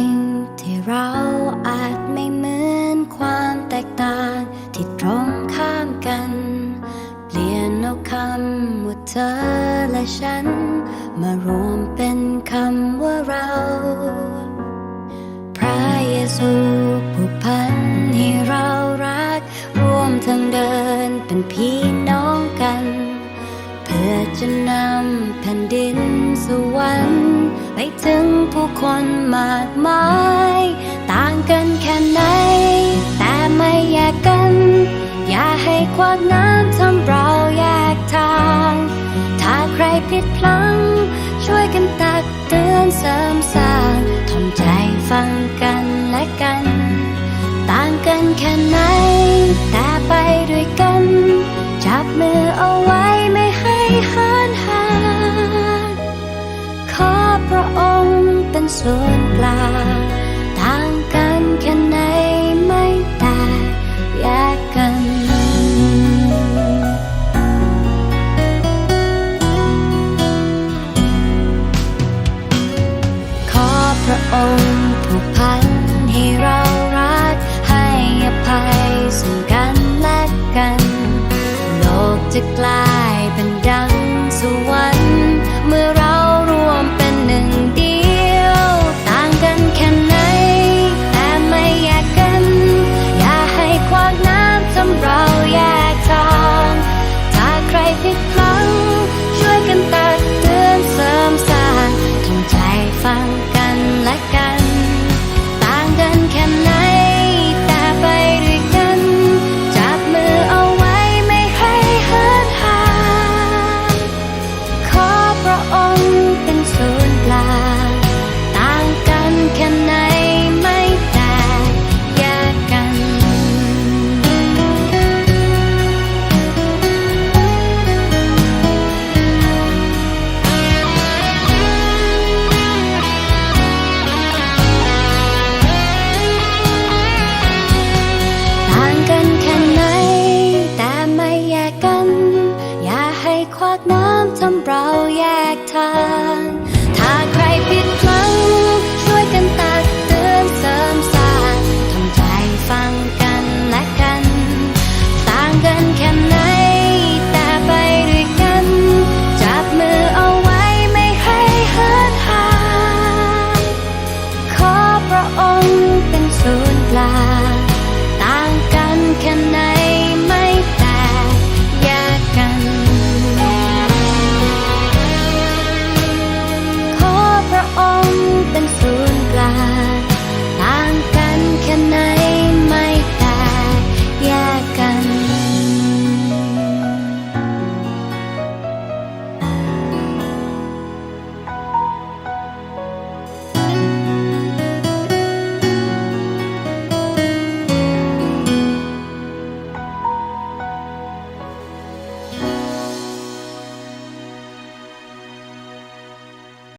ิ่งที่เราอาจไม่เหมือนความแตกต่างที่ตรงข้ามกัน เปลี่ยนเอาคำว่าเธอและฉัน มารวมเป็นคำว่าเรา พระเยซูผู้พันให้เรารัก ร่วมทางเดินเป็นพี่น้องกัน เพื่อจะนำแผ่นดินสวรรค์ ไปถึงผู้คนมากมาย ต่างกันแค่ไหน แต่ไม่แยกกัน อย่าให้ความน้ำทำเราแยกทาง ถ้าใครผิดพลั้ง ช่วยกันตักเตือนเสริมสร้างทำใจฟังกันและกัน ต่างกันแค่ไหนแต่ เป็นส่วนกลางต่างกันแค่ไหนไม่แตกแยกกัน ขอพระองค์ผูกพันให้เรารัก ให้อภัยซึ่งกันและกัน โลกจะกลาย